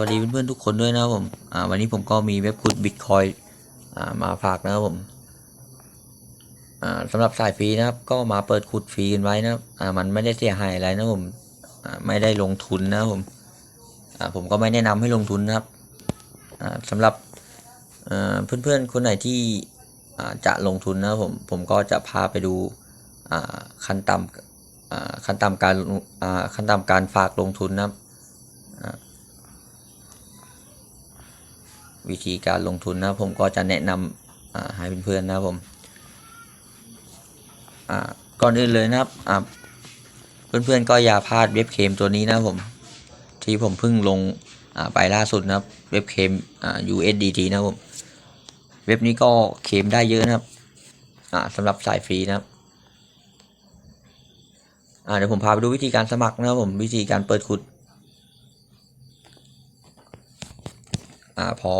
วัสดีเพื่อนๆทุกคนด้วยนะครับผมอ่าวันนี้ผมก็มีเว็บขุดบิตคอยอ่ามาฝากนะครับผมอ่าสำหรับสายฟรีนะครับ ก็มาเปิดขุดฟรีกันไว้นะครับอ่ามันไม่ได้เสียหายอะไรนะผมอ่าไม่ได้ลงทุนนะครับผมอ่าผมก็ไม่แนะนำให้ลงทุนนะครับอ่าสำหรับเอ่อเพื่อนๆคนไหนที่อ่าจะลงทุนนะครับผมผมก็จะพาไปดูอ่าขั้นต่ำอ่าขั้นต่ำการอ่าขั้นต่ำการฝากลงทุนนะครับ วิธีการลงทุนนะผมก็จะแนะนำให้เพื่อนๆนะผมก่อนอื่นเลยนะครับเพื่อนๆก็อย่าพลาดเว็บเคมตัวนี้นะผมที่ผมเพิ่งลงอ่าไปล่าสุดนะครับเว็บเคม USDT นะผมเว็บนี้ก็เคมได้เยอะนะครับสำหรับสายฟรีนะครับเดี๋ยวผมพาไปดูวิธีการสมัครนะครับผมวิธีการเปิดขุด อ่าพอ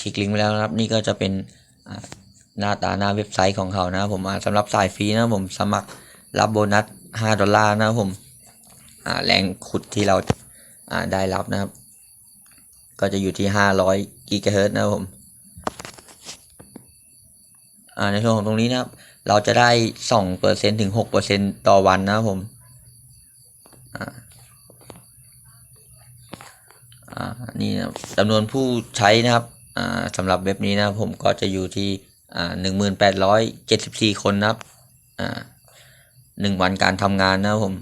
คลิกลิงก์ไปแล้วนะครับ นี่ก็จะเป็นหน้าตาหน้าเว็บไซต์ของเขานะผมอ่าสำหรับสายฟรีนะผมสมัครรับโบนัส 5 ดอลลาร์นะผมแรงขุดที่เราได้รับนะครับ ก็จะอยู่ที่ 500กิกะเฮิรต์นะผมในส่วนของตรงนี้นะครับ เราจะได้ 2%ถึง 6%ต่อวันนะครับผมอ่า อ่านี่นะจำนวนผู้ใช้นะครับอ่าสำหรับเว็บนี้นะผมก็จะอยู่ที่อ่าหนึ่งหมื่นแปดร้อยเจ็ดสิบสี่คนนะครับอ่าหนึ่งวันการทำงานนะผม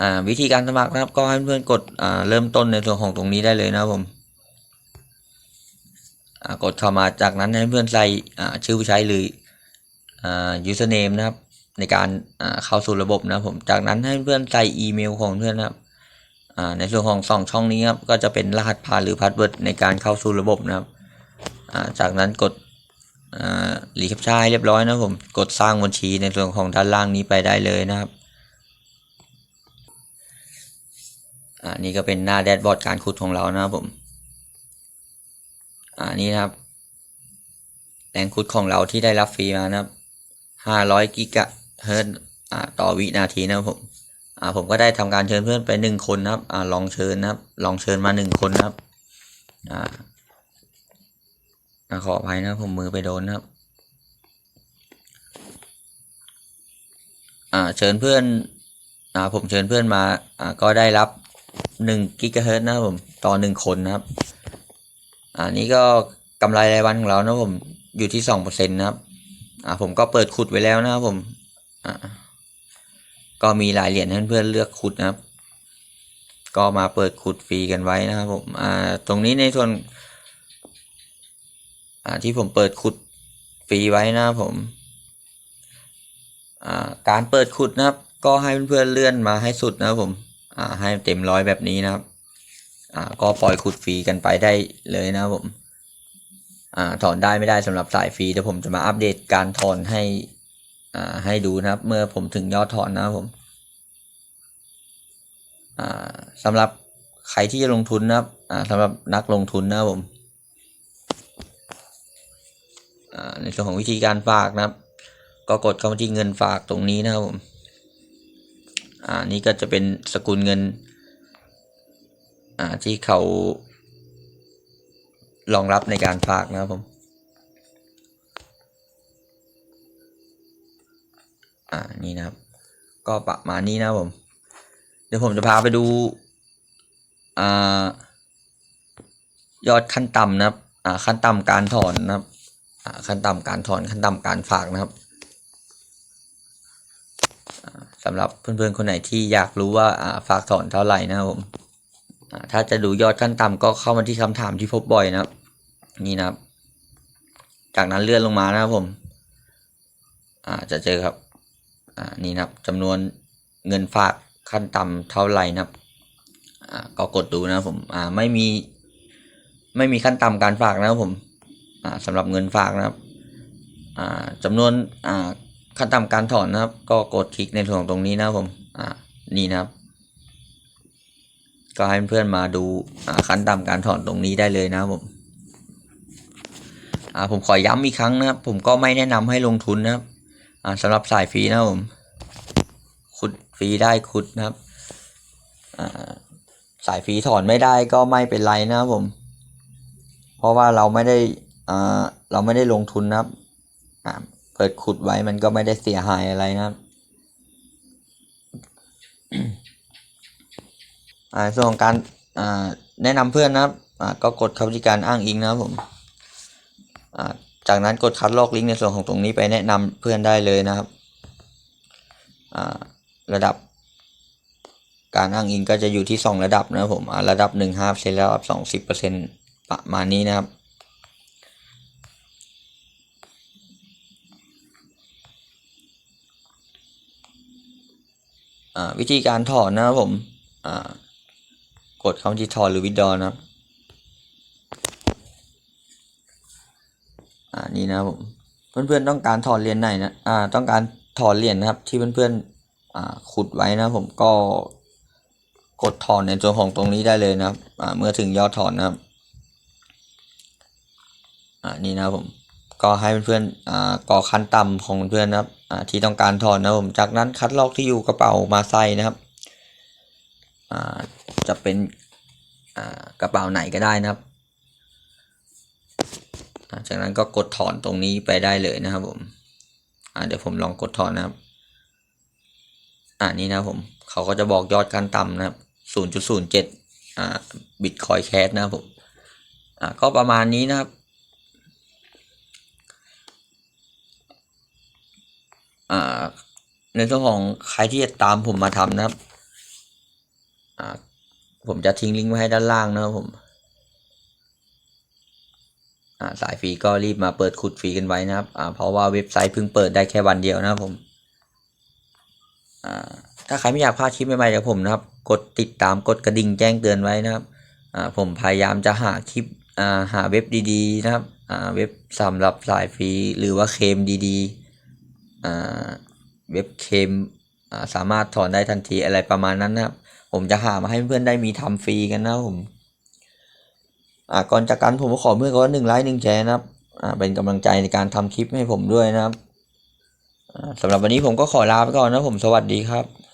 อ่าวิธีการสมัครนะครับก็ให้เพื่อนกดอ่าเริ่มต้นในส่วนของตรงนี้ได้เลยนะผมอ่ากดเข้ามาจากนั้นให้เพื่อนใส่อ่าชื่อผู้ใช้หรืออ่า username นะครับในการเข้าสู่ระบบนะผมจากนั้นให้เพื่อนใส่อีเมลของเพื่อนนะครับ ในส่วนของสองช่องนี้ครับก็จะเป็นรหัสผ่านหรือพาสเวิร์ดในการเข้าสู่ระบบนะครับจากนั้นกดรีแคปชั่นให้เรียบร้อยนะผมกดสร้างบัญชีในส่วนของด้านล่างนี้ไปได้เลยนะครับอ่านี่ก็เป็นหน้าแดชบอร์ดการขุดของเรานะครับผมอ่านี่นะครับแรงขุดของเราที่ได้รับฟรีมานะครับ500กิกะเฮิรตซ์อ่าต่อวินาทีนะครับผม อ่าผมก็ได้ทำการเชิญเพื่อนไปหนึ่งคนนะครับอ่าลองเชิญนะครับ ลองเชิญมาหนึ่งคนนะครับอ่าขออภัยนะผมมือไปโดนนะครับอ่าเชิญเพื่อนอ่าผมเชิญเพื่อนมาอ่าก็ได้รับหนึ่งกิกะเฮิรต์นะครับผมต่อหนึ่งคนนะครับอ่านี่ก็กำไรรายวันของเรานะผมอยู่ที่สองเปอร์เซ็นต์นะครับอ่าผมก็เปิดขุดไว้แล้วนะครับผมอ่า ก็มีหลายเหรียญให้เพื่อนๆเลือกขุดนะครับ ก็มาเปิดขุดฟรีกันไว้นะครับผมอ่าตรงนี้ในส่วนอ่าที่ผมเปิดขุดฟรีไว้นะครับผมอ่าการเปิดขุดนะครับ ก็ให้เพื่อนๆเลื่อนมาให้สุดนะครับผมอ่าให้เต็มร้อยแบบนี้นะครับอ่าก็ปล่อยขุดฟรีกันไปได้เลยนะครับผมอ่าถอนได้ไม่ได้สำหรับสายฟรีเดี๋ยวผมจะมาอัปเดตการถอนให้ อ่าให้ดูนะครับ เมื่อผมถึงยอดถอนนะครับผมอ่าสำหรับใครที่จะลงทุนนะครับอ่าสำหรับนักลงทุนนะครับผมอ่าในส่วนของวิธีการฝากนะครับ ก็กดเข้ามาที่เงินฝากตรงนี้นะครับผมอ่านี่ก็จะเป็นสกุลเงินอ่าที่เขารองรับในการฝากนะครับผม อ่านี่นะครับ ก็ประมาณนี้นะผม เดี๋ยวผมจะพาไปดูอ่ายอดขั้นต่ำนะครับอ่าขั้นต่ำการถอนนะครับอ่าขั้นต่ำการถอนขั้นต่ำการฝากนะครับสำหรับเพื่อนๆคนไหนที่อยากรู้ว่าอ่าฝากถอนเท่าไหร่นะครับผมอ่าถ้าจะดูยอดขั้นต่ำก็เข้ามาที่คำถามที่พบบ่อยนะครับ นี่นะครับ จากนั้นเลื่อนลงมานะครับผม อ่าจะเจอครับ อ่านี่นะครับจำนวนเงินฝากขั้นต่ำเท่าไหร่นะครับอ่าก็กดดูนะครับผมอ่าไม่มีไม่มีขั้นต่ำการฝากนะครับผมอ่าสำหรับเงินฝากนะครับอ่าจำนวนอ่าขั้นต่ำการถอนนะครับ ก็กดคลิกในส่วนตรงนี้นะครับผมอ่านี่นะครับก็ให้เพื่อนมาดูอ่าขั้นต่ำการถอนตรงนี้ได้เลยนะผมอ่าผมขอย้ำอีกครั้งนะครับ ผมก็ไม่แนะนำให้ลงทุนนะครับ อ่าสำหรับสายฟรีนะผมขุดฟรีได้ขุดนะครับอ่าสายฟรีถอนไม่ได้ก็ไม่เป็นไรนะครับผม เพราะว่าเราไม่ได้อ่าเราไม่ได้ลงทุนนะครับอ่าเปิดขุดไว้มันก็ไม่ได้เสียหายอะไรนะครับอ่าส่วนของการอ่าแนะนำเพื่อนนะครับอ่าก็กดเข้าที่การอ้างอิงนะครับผมอ่า จากนั้นกดคัดลอกลิงก์ในส่วนของตรงนี้ไปแนะนำเพื่อนได้เลยนะครับ ระดับ การอ้างอิงก็จะอยู่ที่สองระดับนะครับผมระดับหนึ่งห้าเซนแล้วสองสิบเปอร์เซ็นประมาณนี้นะครับ วิธีการถอนนะครับผมกดเข้าที่ถอนหรือวิดดอนะครับ อ่านี่นะผมเพื่อนๆต้องการถอนเหรียญไหนนะอ่าต้องการถอนเหรียญนะครับ ที่เพื่อนๆอ่าขุดไว้นะผมก็กดถอนในส่วนของตรงนี้ได้เลยนะครับอ่าเมื่อถึงยอดถอนนะครับอ่านี่นะผมก็ให้เพื่อนๆอ่ากรอกขั้นต่ำของเพื่อนนะครับอ่าที่ต้องการถอนนะผมจากนั้นคัดลอกที่อยู่กระเป๋ามาใส่นะครับอ่าจะเป็นอ่ากระเป๋าไหนก็ได้นะครับ จากนั้นก็กดถอนตรงนี้ไปได้เลยนะครับผมอ่าเดี๋ยวผมลองกดถอนนะครับ อ่านี่นะผม เขาก็จะบอกยอดขั้นต่ำนะครับ0.07อ่าบิตคอยแคสนะครับผมอ่าก็ประมาณนี้นะครับ อ่า ในส่วนของใครที่จะตามผมมาทำนะครับ อ่า ผมจะทิ้งลิงก์ไว้ให้ด้านล่างนะครับผม สายฟรีก็รีบมาเปิดขุดฟรีกันไว้นะครับเพราะว่าเว็บไซต์เพิ่งเปิดได้แค่วันเดียวนะครับผมถ้าใครไม่อยากพลาดคลิปใหม่ๆจากผมนะครับ กดติดตามกดกระดิ่งแจ้งเตือนไว้นะครับผมพยายามจะหาคลิปหาเว็บดีๆนะครับเว็บสำหรับสายฟรีหรือว่าเคมดีๆเว็บเคมสามารถถอนได้ทันทีอะไรประมาณนั้นนะครับ ผมจะหามาให้เพื่อนได้มีทำฟรีกันนะครับผม อ่าก่อนจากกันผมก็ขอเพื่อนก็หนึ่งไลค์หนึ่งแชร์นะครับอ่าเป็นกำลังใจในการทำคลิปให้ผมด้วยนะครับอ่าสำหรับวันนี้ผมก็ขอลาไปก่อนนะผมสวัสดีครับ